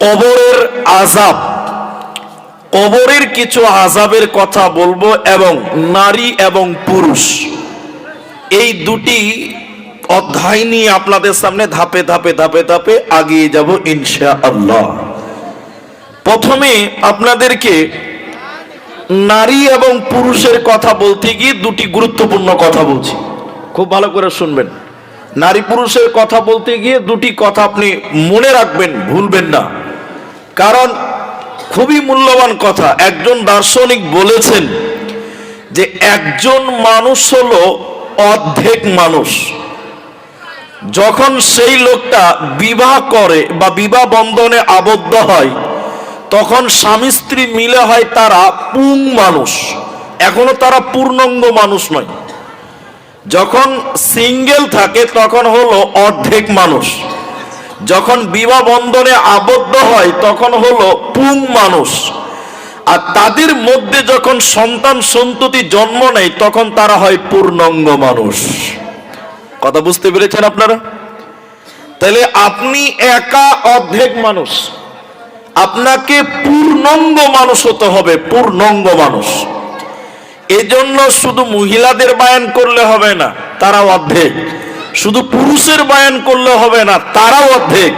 কবরের আজাব কবরের কিছু আজাবের কথা বলব এবং নারী এবং পুরুষ। এই দুটি অধ্যায় নিয়ে আপনাদের সামনে ধাপে ধাপে ধাপে ধাপে আগিয়ে যাব ইনশা আল্লাহ প্রথমে আপনাদেরকে নারী এবং পুরুষের কথা বলতে গিয়ে দুটি গুরুত্বপূর্ণ কথা বলছি। খুব ভালো করে শুনবেন। নারী পুরুষের কথা বলতে গিয়ে দুটি কথা আপনি মনে রাখবেন, ভুলবেন না। কারণ খুবই মূল্যবান কথা। একজন দার্শনিক বলেছেন যে একজন মানুষ হলো অর্ধেক মানুষ। যখন সেই লোকটা বিবাহ করে বা বিবাহ বন্ধনে আবদ্ধ হয়, তখন স্বামী স্ত্রী মিলে হয় তারা পুং মানুষ। এখনও তারা পূর্ণাঙ্গ মানুষ নয়। যখন সিঙ্গেল থাকে, তখন হলো অর্ধেক মানুষ। যখন বিবাহ বন্ধনে আবদ্ধ হয়, তখন হলো পুং মানুষ। আর তাদের মধ্যে যখন সন্তান সন্ততি জন্ম নেয়, তখন তারা হয় পূর্ণাঙ্গ মানুষ। কথা বুঝতে পেরেছেন আপনারা? তাহলে আপনি একা অর্ধেক মানুষ। আপনাকে পূর্ণাঙ্গ মানুষ হতে হবে, পূর্ণাঙ্গ মানুষ। এজন্য শুধু মহিলাদের বায়ান করলে হবে না তারা অর্ধেক। শুধু পুরুষের বায়ান করলে হবে না, তারাও অর্ধেক।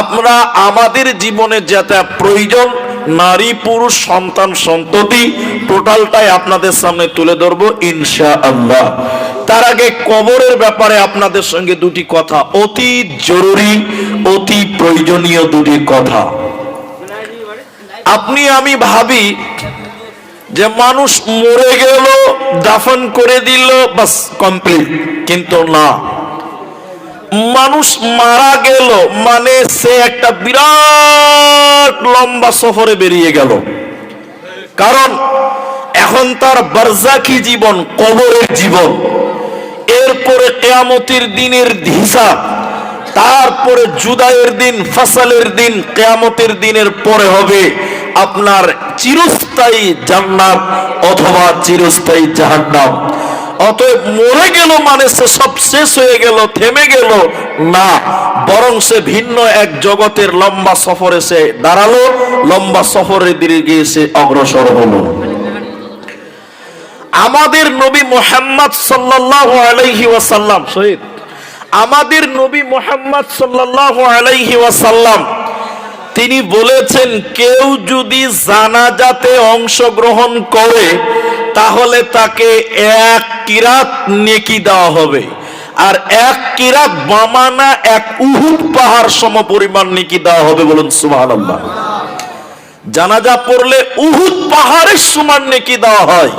আমরা আমাদের জীবনে যেটা প্রয়োজন, নারী, পুরুষ, সন্তান, সন্ততি, টোটালটাই আপনাদের সামনে তুলে ধরবো ইনশা আল্লাহ তার আগে কবরের ব্যাপারে আপনাদের সঙ্গে দুটি কথা, অতি জরুরি, অতি প্রয়োজনীয় দুটি কথা। আপনি, আমি ভাবি যে মানুষ মরে গেল, দাফন করে দিল, বাস কমপ্লিট কিন্তু না। মানুষ মারা গেল মানে সে একটা বিরাট লম্বা সফরে বেরিয়ে গেল। কারণ এখন তার বারজাকি জীবন, কবরের জীবন। এরপরে কেয়ামতির দিনের হিসাব, তারপরে জুদাইয়ের দিন, ফসলের দিন, কেয়ামতের দিনের পরে হবে। আপনার চিরস্থায়ী জান্নাত অথবা চিরস্থায়ী জাহান্নাম। অতএব মরে গেল মানে সে সব শেষ হয়ে গেল, থেমে গেল না, বরং সে ভিন্ন এক জগতের লম্বা সফরে সে দাঁড়াল, লম্বা সফরের দিকে গিয়ে সে অগ্রসর হলো। আমাদের নবী মোহাম্মদ সাল্লাল্লাহু আলাইহি ওয়াসাল্লাম, শহীদ। আমাদের নবী মোহাম্মদ সাল্লাল্লাহু আলাইহি ওয়াসাল্লাম তিনি বলেছেন, কেউ যদি জানাজাতে অংশগ্রহণ করে, তাহলে তাকে এক কিরাত নেকি দেওয়া হবে। আর এক কিরাত বামানা এক উহুদ পাহাড় সম পরিমাণ নেকি দেওয়া হবে বলুন সুবহানাল্লাহ। জানাজা পড়লে উহুদ পাহাড়ের সমান নেকি দেওয়া হয়।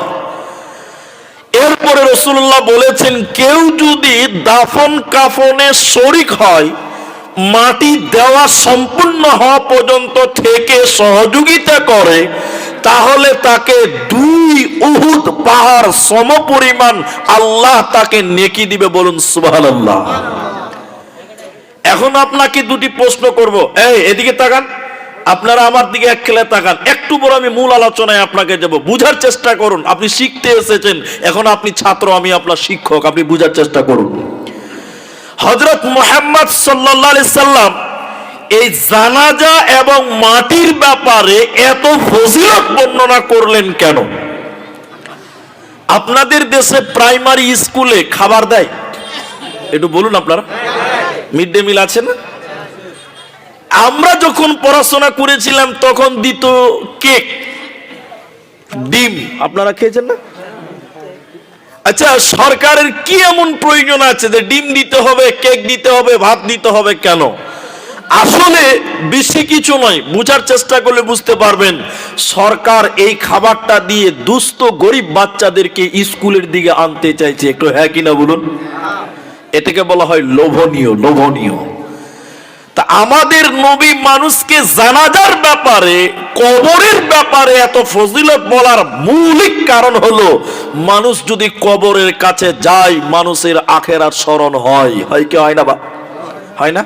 এরপরে রসুল্লাহ বলেছেন, কেউ যদি দাফন কাফনে শরিক হয় মাটি দেওয়া সম্পূর্ণ হওয়া পর্যন্ত থেকে সহযোগিতা করে, তাহলে তাকে দুই উহুদ পাহাড় সম পরিমাণ আল্লাহ তাকে নেকি দিবে বলুন সুবহানাল্লাহ। এখন আপনাকে দুটি প্রশ্ন করব। এই, এদিকে তাকান। আপনারা আমার দিকে এক খেলে তাকান। একটু বড় আমি মূল আলোচনায় আপনাকে যাব বুঝার চেষ্টা করুন। আপনি শিখতে এসেছেন। এখন আপনি ছাত্র, আমি আপনার শিক্ষক। আপনি বুঝার চেষ্টা করুন। হজরত মোহাম্মদ সাল্লাহ সাল্লাম এই জানাজা এবং মাটির ব্যাপারে এত ফজিলত বর্ণনা করলেন কেন? আপনাদের দেশে প্রাইমারি স্কুলে খাবার দেয়? একটু বলুন আপনারা। মিড ডে মিল আছে না? আমরা যখন পড়াশোনা করেছিলাম তখন দিত কেক, ডিম। আপনারা খেয়েছেন না? আচ্ছা সরকারের কি এমন প্রয়োজন আছে যে ডিম দিতে হবে, কেক দিতে হবে, ভাত দিতে হবে কেন? আসলে বেশি কিছু নয়, বুঝার চেষ্টা করলে বুঝতে পারবেন। সরকার এই খাবারটা দিয়ে দুস্থ, গরিব বাচ্চাদেরকে স্কুলের দিকে আনতে চাইছে। একটু হ্যাঁ কিনা বলুন? এটাকে বলা হয় লোভনীয় লোভনীয়। তা আমাদের নবী মানুষকে জানাজার ব্যাপারে, কবরের ব্যাপারে এত ফজিলত বলার মৌলিক কারণ হলো, মানুষ যদি কবরের কাছে যায়, মানুষের আখেরার স্মরণ হয়। হয় কি হয় না বা? হয় না?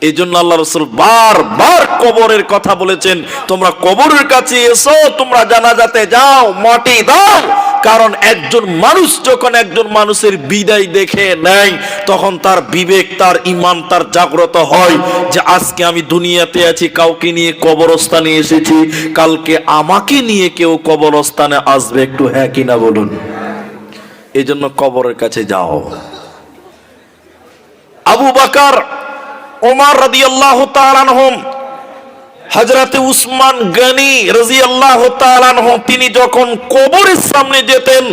এই জন্য আল্লাহ রসুল বারবার কবরের কথা বলেছেন, তোমরা কবরের কাছে এসো, তোমরা জানাজাতে যাও, মাটি দাও। কারণ একজন মানুষ যখন একজন মানুষের বিদায় দেখে নেয়, তখন তার বিবেক, তার ইমান তার জাগ্রত হয় যে আজকে আমি দুনিয়াতে আছি, কাউকে নিয়ে কবরস্থানে এসেছি, কালকে আমাকে নিয়ে কেউ কবরস্থানে আসবে, একটু হ্যাঁ কিনা বলুন। এই জন্য কবরের কাছে যাও। আবু বাকার ওমার রাদি আল্লাহ তালানহম হজরতে উসমান গনি রাজি আল্লাহ তিনি যখন কবরের সামনে যেতেন,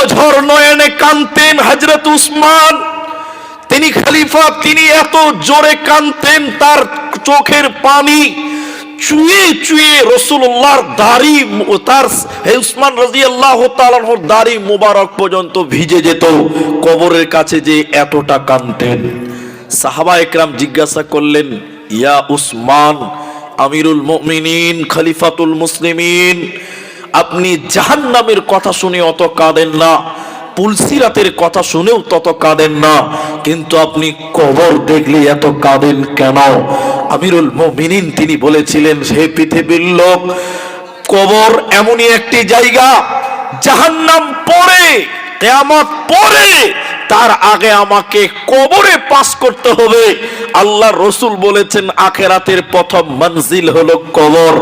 অঝর নয়নে কানতেন হজরত উসমান। তিনি খালিফা, তিনি এত জোরে কানতেন তার চোখের পানি চুয়ে চুয়ে রসুল্লাহর দাড়ি, তার উসমান রাজি আল্লাহ দাড়ি মুবারক পর্যন্ত ভিজে যেত, কবরের কাছে যে এতটা কানতেন সাহাবা একরাম জিজ্ঞাসা করলেন ইয়া উসমান, আমিরুল মুমিনিন, খলিফাতুল মুসলিমিন, আপনি জাহান্নামের কথা শুনে অত কাঁদেন না, পুলসিরাতের কথা শুনেও তত কাঁদেন না, কিন্তু আপনি কবর দেখলে এত কাঁদেন কেন? আমিরুল মুমিনিন তিনি বলেছিলেন, হে পৃথিবীর লোক, কবর এমনই একটি জায়গা, জাহান্নাম পরে, কেয়ামত পরে তার আগে আমাকে কবরে পাস করতে হবে। আল্লাহ রসুল বলেছেন, আখেরাতের প্রথম মঞ্জিল হলো কবর।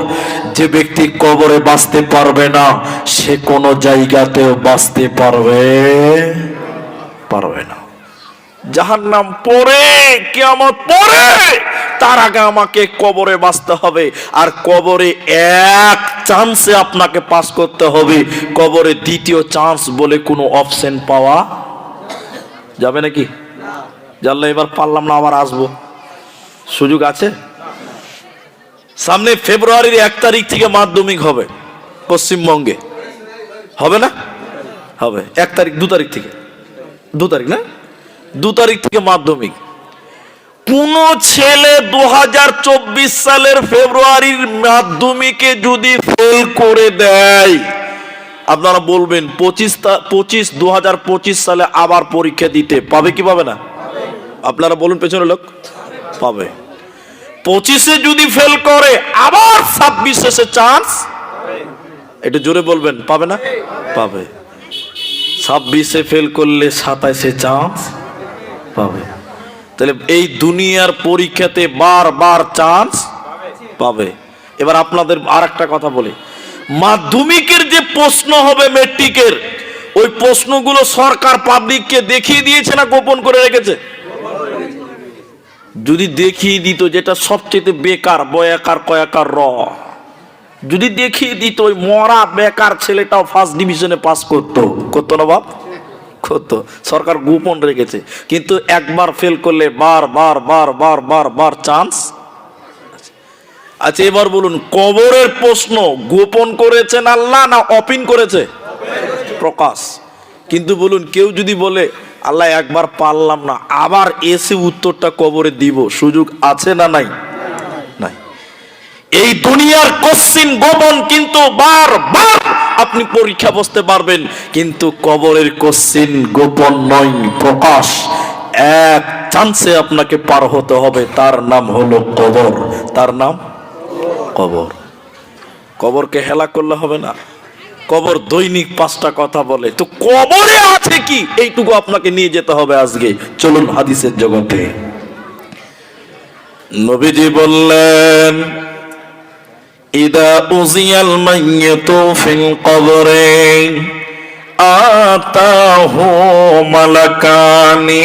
যে ব্যক্তি কবরে বাঁচতে পারবে না, সে কোনো জায়গাতেও বাঁচতে পারবে পারবে না। জাহার নাম পরে কেমন পরে তার আগে আমাকে কবরে বাঁচতে হবে। আর কবরে এক চান্সে আপনাকে পাস করতে হবে। কবরে দ্বিতীয় চান্স বলে কোনো অপশন পাওয়া যাবে নাকি? জানলে এবার পারলাম না আবার আসব। সুযোগ আছে? সামনে ফেব্রুয়ারির এক তারিখ থেকে মাধ্যমিক হবে পশ্চিমবঙ্গে। হবে না? হবে। এক তারিখ, দু তারিখ থেকে। দু তারিখ না? দু তারিখ থেকে মাধ্যমিক। কোন ছেলে দু হাজার চব্বিশ সালের ফেব্রুয়ারির মাধ্যমিকে যদি ফেল করে দেয় আপনারা বলবেন, পঁচিশ পঁচিশ দু হাজার পঁচিশ সালে আবার পরীক্ষা দিতে পাবে কি পাবে না? আপনারা বলুন পেছনে লোক, পাবে। পঁচিশে যদি ফেল করে, আবার ছাব্বিশে সে চান্স একটু জোরে বলবেন, পাবে না? পাবে। ছাব্বিশে ফেল করলে সাতাইশে চান্স পাবে। তাহলে এই দুনিয়ার পরীক্ষাতে বারবার চান্স পাবে। এবার আপনাদের আর একটা কথা বলি। মাধ্যমিকের যে প্রশ্ন হবে মেট্রিকের ওই প্রশ্নগুলো সরকার পাবলিককে দেখিয়ে দিয়েছে না গোপন করে রেখেছে? যদি দেখিয়ে দিত যেটা সবচেয়ে বেকার, বয়াকার, কয়াকার র, যদি দেখিয়ে দিত ওই মরা বেকার ছেলেটাও ফার্স্ট ডিভিশনে পাস করতো করতো না বাপ? করতো। সরকার গোপন রেখেছে। কিন্তু একবার ফেল করলে বার বার বার বার বার বার চান্স আচ্ছা এবার বলুন, কবরের প্রশ্ন গোপন করেছেন আল্লাহ না অপিন করেছে? প্রকাশ। কিন্তু বলুন, কেউ যদি বলে, আল্লাহ, একবার পারলাম না, আবার এসে উত্তরটা কবরে দিব, সুযোগ আছে না নাই? নাই। এই দুনিয়ার কশ্চিন গোপন কিন্তু বারবার আপনি পরীক্ষা বসতে পারবেন, কিন্তু কবরের কশ্চিন গোপন নয়, প্রকাশ। এক চান্সে আপনাকে পার হতে হবে, তার নাম হলো কবর। তার নাম? কবর। কবরকে হেলা করলে হবে না। কবর দৈনিক পাঁচটা কথা বলে। তো কবরে আছে কি? এইটুকু আপনাকে নিয়ে যেতে হবে আজকে। চলুন হাদিসের জগতে। নবীজি বললেন, ইদা উজিয়াল মাইয়াতু ফিল কবরে, আতাহু মালাকানি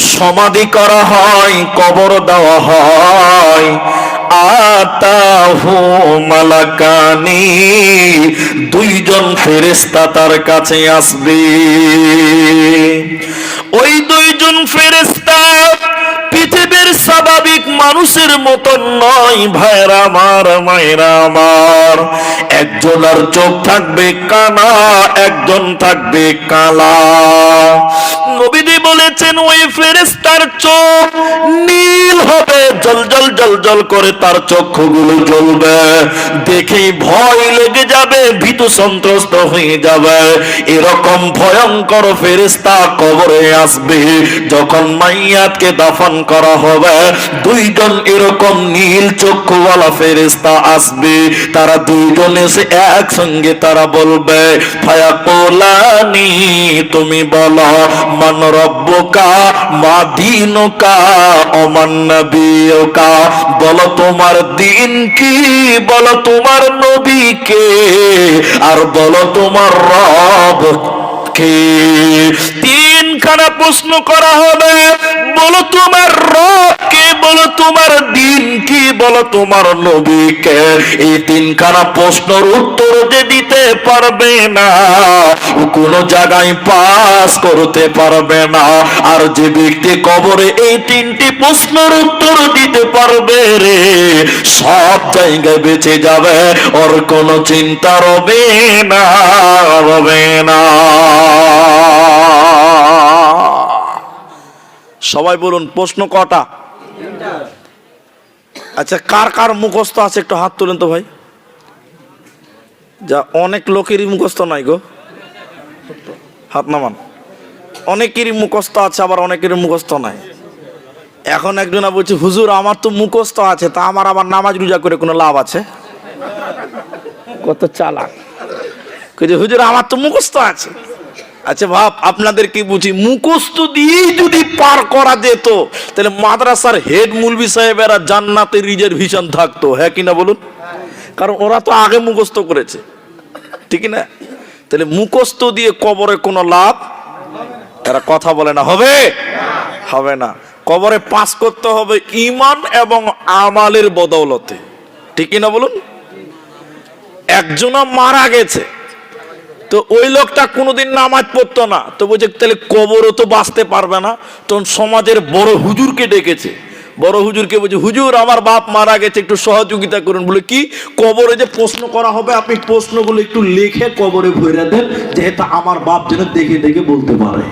সমাধি করা হয়, কবর দেওয়া হয়। আতাহু মালাকানি, দুইজন ফেরেশতা তার কাছে আসবে। ওই দুইজন ফেরেশতা পৃথিবীর স্বাভাবিক মানুষের মতন নয় ভাইরা আমার, মায়েরা আমার। একজনের চোখ থাকবে কানা, একজন থাকবে কালা। নবীজি বলেছেন, ওই ফেরেস্তার চোখ নীল হবে, জল জল জল জল করে তার চক্ষুগুলো জ্বলবে। দেখেই ভয় লেগে যাবে, ভীতু সন্ত্রস্ত হয়ে যাবে। এরকম ভয়ঙ্কর ফেরেস্তা কবরে আসবে, যখন মাইয়াতকে দাফন করা হবে। দুইজন এরকম নীল চক্ষুওয়ালা ফেরেস্তা আসবে। তারা দুইজন এসে একসঙ্গে তারা বলবে ফায়া কোলানি তুমি বলো, মান রব্বকা, মা দিনুকা অমান নবীকা বলো তোমার দিন কি, বলো তোমার নবীকে আর বলো তোমার রব কে। তিনখানা প্রশ্ন করা হবে। বলো তোমার রব কে, বলো তোমার দিন কি, বলো তোমার নবীকে এই তিনখানা প্রশ্নের উত্তর যে দিতে পারবে না, কোনো জায়গায় পাস করতে পারবে না। আর যে ব্যক্তি কবরে এই তিনটি প্রশ্নের উত্তর দিতে পারবে রে, সব জায়গায় বেঁচে যাবে। ওর কোনো চিন্তা রবে না রবে না। সবাই বলুন, প্রশ্ন কটা? আচ্ছা কার কার মুখস্থ আছে? একটু হাত তুলেন তো ভাই। যা, অনেক লোকেরই মুখস্থ নাই গো। হাত নামান। অনেকেরই মুখস্থ আছে, আবার অনেকেরই মুখস্থ নাই। এখন একজনা বলছে, হুজুর, আমার তো মুখস্থ আছে, তা আমার আবার নামাজ রোজা করে কোনো লাভ আছে? কত চালাক। হুজুর, আমার তো মুখস্থ আছে। আচ্ছা ভাব আপনাদের কি বুঝি? মুখস্থ দিয়েই যদি পার করা যেত, তাহলে মাদ্রাসার হেড মুলবি সাহেবেরা জান্নাতে রিজার্ভেশন থাকতো হ্যাঁ কিনা বলুন? কারণ ওরা তো আগে মুখস্থ করেছে, ঠিক না? তাহলে মুখস্থ দিয়ে কবরে কোনো লাভ এরা কথা বলে না, হবে? হবে না। কবরে পাস করতে হবে ইমান এবং আমালের বদৌলতে, ঠিক না বলুন? একজনা মারা গেছে তো ওই লোকটা কোনোদিন নামাজ পড়তো না। তো বলছে, তাহলে কবরও তো বাঁচতে পারবে না। তখন সমাজের বড় হুজুরকে ডেকেছে। বড় হুজুরকে বলছে, হুজুর, আমার বাপ মারা গেছে, একটু সহযোগিতা করুন। বলে, কি? কবরে যে প্রশ্ন করা হবে, আপনি প্রশ্নগুলো একটু লিখে কবরে ভরে দেন, যেহেতু আমার বাপ যেন দেখে দেখে বলতে পারে।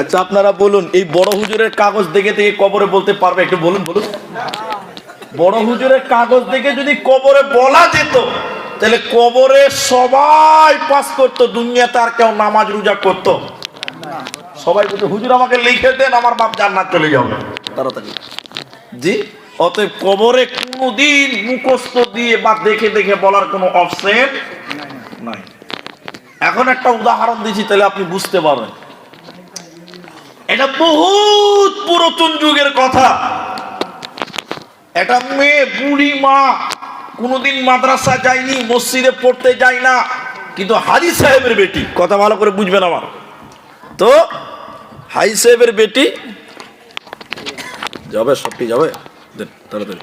আচ্ছা আপনারা বলুন, এই বড় হুজুরের কাগজ দেখে দেখে কবরে বলতে পারবে? একটু বলুন বলুন। বড় হুজুরের কাগজ দেখে যদি কবরে বলা যেত তাহলে কবরে সবাই পাস করতো, দুনিয়াতে আর কেউ নামাজ রোজা করতো। সবাই বলতো, হুজুর, আমাকে লিখে দেন, আমার বাপ জান্নাত চলে যাবে। তাড়াতাড়ি। জি? অতএব কবরে কোনোদিন মুখস্থ দিয়ে বা দেখে দেখে বলার কোনো অপশন নাই। এখন একটা উদাহরণ দিচ্ছি, তাহলে আপনি বুঝতে পারবেন। এটা বহুত পুরাতন যুগের কথা। এটা মেয়ে, বুড়ি মা কোনোদিন মাদ্রাসা যায়নি, মসজিদে পড়তে যায় না। কিন্তু হাজি সাহেবের বেটি, কথা ভালো করে বুঝবেন আমার। তো হাই সাহেবের বেটি, যাবে সবটি যাবে? দেন, তাড়াতাড়ি।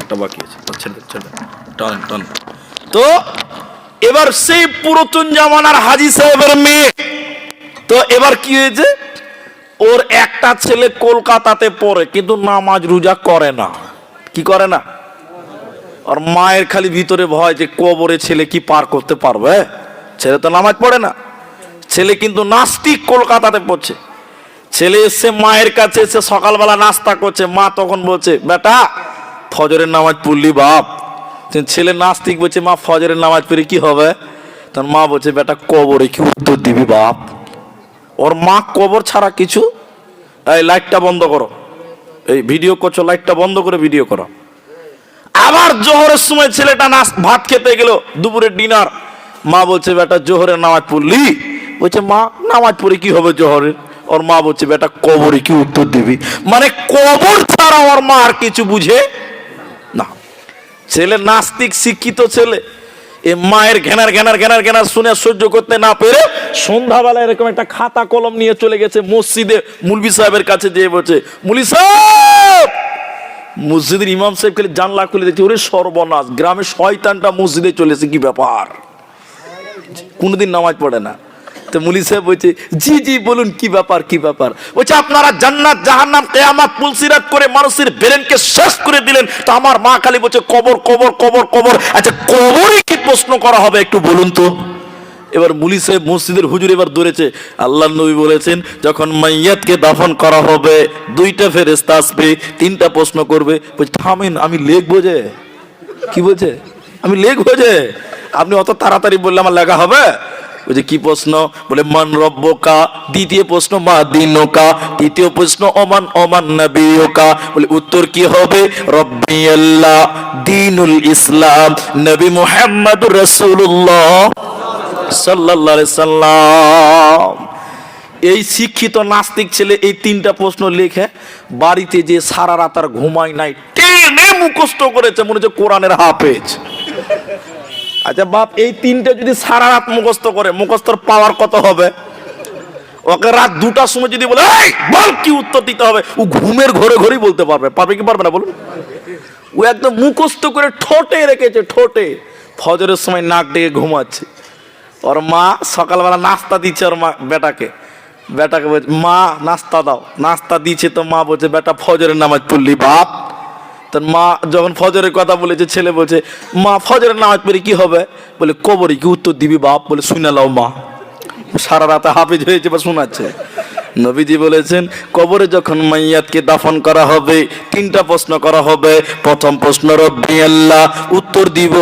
একটা বাকি আছে। টান টান। তো এবার সেই পুরাতন জামানার হাজি সাহেবের মেয়ে। তো এবার কি হয়েছে? ওর একটা ছেলে কলকাতাতে পড়ে, কিন্তু নামাজ রোজা করে না। কি করে না? আর মায়ের খালি ভিতরে ভয় যে কবরে ছেলে কি পার করতে পারবে? ছেলে তো নামাজ পড়ে না। ছেলে কিন্তু নাস্তিক কলকাতাতে পড়ছে। ছেলে এসছে মায়ের কাছে এসে সকালবেলা নাস্তা করছে। মা তখন বলছে, বেটা, ফজরের নামাজ পড়লি বাপ। ছেলে নাস্তিক বলছে, মা, ফজরের নামাজ পড়ে কি হবে? তখন মা বলছে, বেটা, কবরে কি উত্তর দিবি বাপ? ওর মা কবর ছাড়া কিছু? এই লাইটটা বন্ধ করো। এই ভিডিও করছ, লাইটটা বন্ধ করে ভিডিও করো। আবার জোহরের সময় ছেলেটা নাচ ভাত খেতে গেল, দুপুরে ডিনার। মা বলছে, বেটা, জোহরের নামাজ পড়লি? বলছে, মা, নামাজ পড়ে কি হবে জোহরের? ওর মা বলছে, বেটা, কবরে কি উত্তর দিবি? মানে কবর ছাড়া ওর মা আর কিছু বুঝে না। ছেলে নাস্তিক শিক্ষিত ছেলে। এ মায়ের ঘেনার ঘেনার ঘেনার ঘেনার শুনে সহ্য করতে না পেরে সন্ধ্যাবেলা এরকম একটা খাতা কলম নিয়ে চলে গেছে মসজিদে মুলবি সাহেবের কাছে যেয়ে বলছে, মুলি সাহেব! মসজিদের ইমাম সাহেব খেলে জানলা খুলে দেখছি, ওরে সর্বনাশ গ্রামে শয়তানটা মসজিদে চলেছে কি ব্যাপার? কোনোদিন নামাজ পড়ে না। তো মুলি সাহেব বলছে, জি জি, বলুন, কি ব্যাপার কি ব্যাপার? বলছে, আপনারা জান্নাত, জাহান্নাম, কেয়ামাত পুলসিরাত করে মানুষের ব্রেনকে শেষ করে দিলেন। তো আমার মা খালি বলছে, কবর কবর কবর কবর। আচ্ছা কবরে কি প্রশ্ন করা হবে একটু বলুন তো। এবার মুলি সাহেব মসজিদের হুজুর এবার ধরেছে, আল্লাহ নবী বলেছেন, যখন মাইয়াতকে দাফন করা হবে, দুইটা ফেরেস্তা আসবে, তিনটা প্রশ্ন করবে। বলছে, থামেন, আমি লিখব যে। কি বলছে? আমি লিখব যে। আপনি অত তাড়াতাড়ি বললে আমার লেখা হবে? বলছে কি প্রশ্ন? বলে, মান রব্বকা? দ্বিতীয় প্রশ্ন, মা দিন দিনকা? তৃতীয় প্রশ্ন, অমান অমান নবীকা বলে, উত্তর কি হবে? রব্বি আল্লাহ দিনুল ইসলাম নবী সাল্লাল্লাহু আলাইহি সাল্লাম। এই শিক্ষিত নাস্তিক ছেলে এই তিনটা প্রশ্ন লিখে বাড়িতে যে সারা রাত আর ঘুমায় নাই, টেনে মুখস্থ করেছে, মনে হচ্ছে কোরআনের হাফেজ। আচ্ছা বাপ এই তিনটে যদি সারা রাত মুখস্থ করে মুখস্থর পাওয়ার কত হবে? ওকে রাত দুটার সময় যদি বলে "এই, বল কি উত্তর দিতে হবে? ও ঘুমের ঘরে ঘরেই বলতে পারবে। পারবে কি পারবে না বলুন? ও একদম মুখস্থ করে ঠোঁটে রেখেছে ঠোঁটে। ফজরের সময় নাক ডেকে ঘুমাচ্ছে। ওর মা সকালবেলা নাস্তা দিচ্ছে ওর মা বেটাকে। বেটাকে বলছে মা নাস্তা দাও। নাস্তা দিচ্ছে তো মা বলছে বেটা ফজরের নামাজ পড়লি বাপ। তোর মা যখন ফজরের কথা বলেছে, ছেলে বলছে, মা, ফজরের নামাজ পড়ে কি হবে? বলে, কবরে কি উত্তর দিবি বাপ। বলে, শুনে লাও মা। সারা রাতে হাফিজ হয়েছে বা শোনাচ্ছে। নবীজি বলেছেন, কবরে যখন মাইয়াতকে দাফন করা হবে, তিনটা প্রশ্ন করা হবে। প্রথম প্রশ্ন, রব্বি আল্লাহ। উত্তর দিব